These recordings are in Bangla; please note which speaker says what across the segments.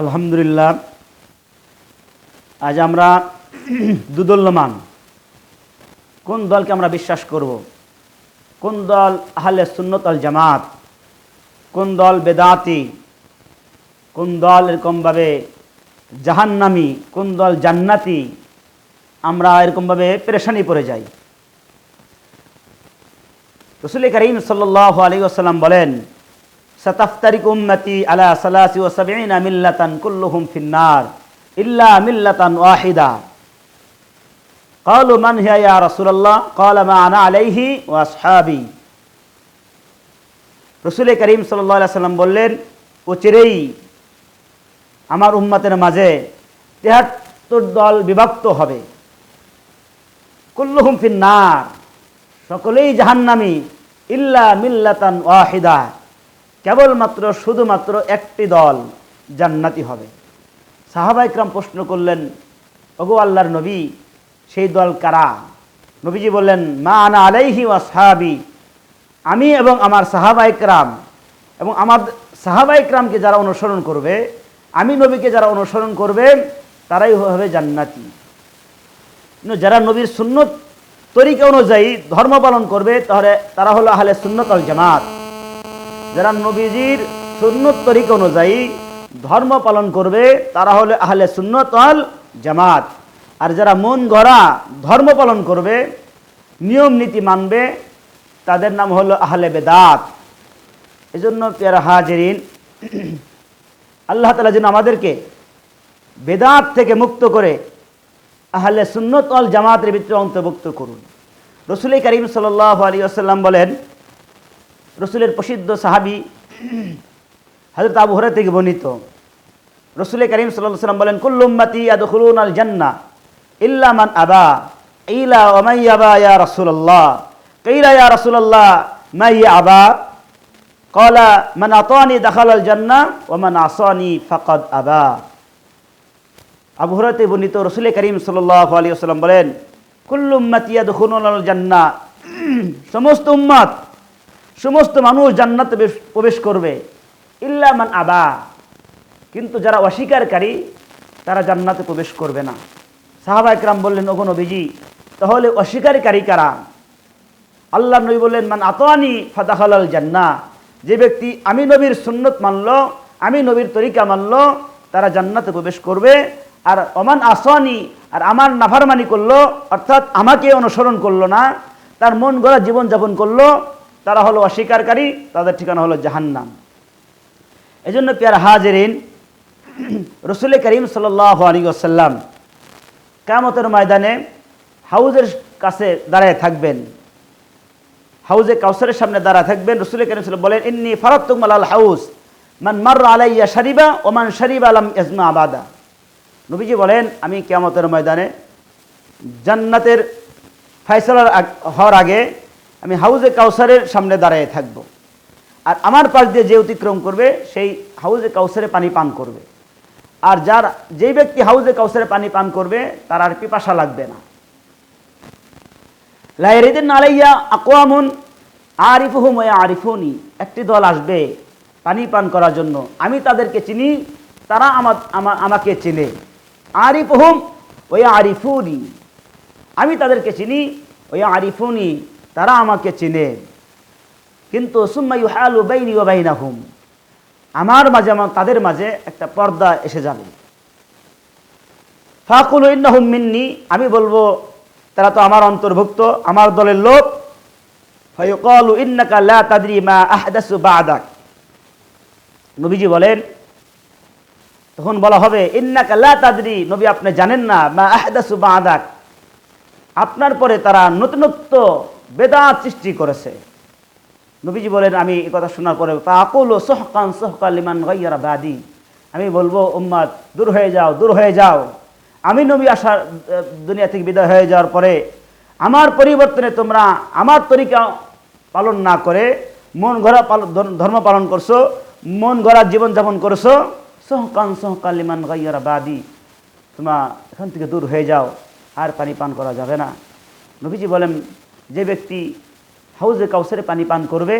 Speaker 1: আলহামদুলিল্লাহ, আজ আমরা দুদল্যমান, কোন দলকে আমরা বিশ্বাস করব? কোন দল আহলে সুন্নত আল জামাত? কোন দল বেদাতি? কোন দল এরকমভাবে জাহান্নামি? কোন দল জান্নাতি? আমরা এরকমভাবে পেরেশানি পড়ে যাই। রসুল করিম সাল্লাহ আলী আসাল্লাম বলেন সতাফতারিক উম্মতি আলা সালাসি ও সাবিনা মিল্লাতান কুল্লুহুম ফিন্নার ইল্লা মিল্লাতান ওয়াহিদা قالوا من هي يا رسول الله قال ما انا عليه واصحابي রসুল করিম সাল্লাহ সাল্লাম বললেন ও চিরেই আমার উম্মতের মাঝে তেহাত্তর দল বিভক্ত হবে কুল্লুহুম ফিন্নার সকলেই জাহান্নামি ইল্লা মিল্লাতান ওয়াহিদা কেবলমাত্র, শুধুমাত্র একটি দল জান্নাতি হবে। সাহাবাইকরাম প্রশ্ন করলেন, ওগো আল্লাহর নবী, সেই দল কারা? নবীজি বললেন, মা আনা আলাইহি ওয়া সাহাবি। আমি এবং আমার সাহাবাইকরাম এবং আমার সাহাবাইকরামকে যারা অনুসরণ করবে, আমি নবীকে যারা অনুসরণ করবে, তারাই হবে জান্নাতি। যারা নবীর সুন্নত তরিকা অনুযায়ী ধর্ম পালন করবে, তাহলে তারা হলো আহলে সুন্নত আল জামাত। যারা নবীজির সুন্নত তরিকা অনুযায়ী ধর্ম পালন করবে, তারা হলো আহলে সুন্নত আল জামাত। আর যারা মন গড়া ধর্ম পালন করবে, নিয়ম নীতি মানবে, তাদের নাম হলো আহলে বেদাত। এজন্য পেয়ারা হাজরিন, আল্লাহ তালা যেন আমাদেরকে বেদাত থেকে মুক্ত করে আহলে সুন্নত অল জামাতের ভিতরে অন্তর্ভুক্ত করুন। রসুল করিম সাল আলী আসাল্লাম বলেন রসুলের প্রসিদ্ধ সাহাবি হজরত আবু হরে থেকে বর্ণিত। রসুল করিম সাল্লাম বলেন, কুল্লুম্মাতি আদখুলুন আল জান্না ইল্লামান আবা, ইলা ওমাই আবা ইয়া রসুল্লাহ কেইলা ইয়া রসুল্লাহ মাই আবা কলা মান আতানি দাখাল আল জান্না ওমান আসানি ফাকাদ আবা। আবু হরাতে বর্ণিত রসুল করিম সাল্লাহ আলী আসসালাম বলেন কুল্লুম্মাতিয়া দখুন জান্না সমস্ত উম্মাত সমস্ত মানুষ জান্নাতে প্রবেশ করবে। ইল্লামান আবা। কিন্তু যারা অস্বীকারী, তারা জান্নাতে প্রবেশ করবে না। সাহাবা একরাম বললেন, ওগো নবীজি, তাহলে অস্বীকারী কারা? আল্লাহ নবী বললেন, মান আতোয়ানি ফাতাহাল জান্না। যে ব্যক্তি আমি নবীর সুন্নত মানল, আমি নবীর তরিকা মানল, তারা জান্নাতে প্রবেশ করবে। আর অমান আসনি, আর আমার নাফারমানি করল, অর্থাৎ আমাকে অনুসরণ করল না, তার মন গড়া জীবনযাপন করল তারা হলো অস্বীকারী, তাদের ঠিকানা হলো জাহান্নাম। এই জন্য পেয়ার হাজেরিন, রসুল করিম সাল আলী আসাল্লাম কেমতের ময়দানে হাউজের কাছে দাঁড়ায় থাকবেন। হাউজে কাউসারের সামনে দাঁড়া থাকবেন। রসুল করিম বলেন, ইন্নি ফারাতুম আল হাউস মান মার আলাইয়া শারিবা ওমান শারিবা আলম ইজমা আবাদা। নবীজি বলেন, আমি কেয়ামতের ময়দানে জান্নাতের ফয়সলার হওয়ার আগে আমি হাউজে কাউসারের সামনে দাঁড়িয়ে থাকব। আর আমার পাশ দিয়ে যে অতিক্রম করবে, সেই হাউজে কাউসারে পানি পান করবে। আর যার, যেই ব্যক্তি হাউজে কাউসারে পানি পান করবে, তার আর পিপাসা লাগবে না। লাইরিদিন আলাইয়া আকোয়ামুন আরিফুহুম আরিফুনি একটি দল আসবে পানি পান করার জন্য। আমি তাদেরকে চিনি, তারা আমার আমা- আমাকে চেনে। আরিফুহুম ওয়া আরিফুনি আমি তাদেরকে চিনি ওই আরিফুনি তারা আমাকে চেনে। কিন্তু সুম্মা ইউহালু বাইনি ওয়া বাইনাহুম। আমার মাঝে আমার তাদের মাঝে একটা পর্দা এসে যাবে। ফাকুল ইন্নাহুম মিন্নি, আমি বলব, তারা তো আমার অন্তর্ভুক্ত, আমার দলের লোক। ইন্নাকা লা তাদরি মা আহদাসু বাদাক। নবীজি বলেন, তখন বলা হবে, ইন্নাকা লা তাদরি, নবী আপনি জানেন না, মা আহদাসু বাদাক। আপনার পরে তারা নতুনত্ব বেদাত সৃষ্টি করেছে। নবীজি বলেন, আমি এই কথা শোনার পরে পাকুল সোহকান সোহকান লিমান গাইয়ারা বাদি। আমি বলব, উম্মাদ, দূর হয়ে যাও, দূর হয়ে যাও। আমি নবী আসার দুনিয়া থেকে বিদায় হয়ে যাওয়ার পরে, আমার পরিবর্তনে তোমরা আমার তরিকা পালন না করে, মন গড়া ধর্ম পালন করছ, মন গড়া জীবনযাপন করছ, সোহকান সোহকান লিমান গাইয়ারা বাদি। তোমরা এখান থেকে দূর হয়ে যাও, আর পানি পান করা যাবে না। নবীজি বলেন যে ব্যক্তি হাউজে কাউসারে পানি পান করবে,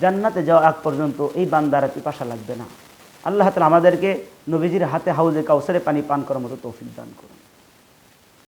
Speaker 1: জান্নাতে যাওয়া আগ পর্যন্ত এই বান্দারা পিপাসা লাগবে না। আল্লাহ তালা আমাদেরকে নবীজির হাতে হাউজে কাউসারে পানি পান করার মতো তৌফিক দান করুন।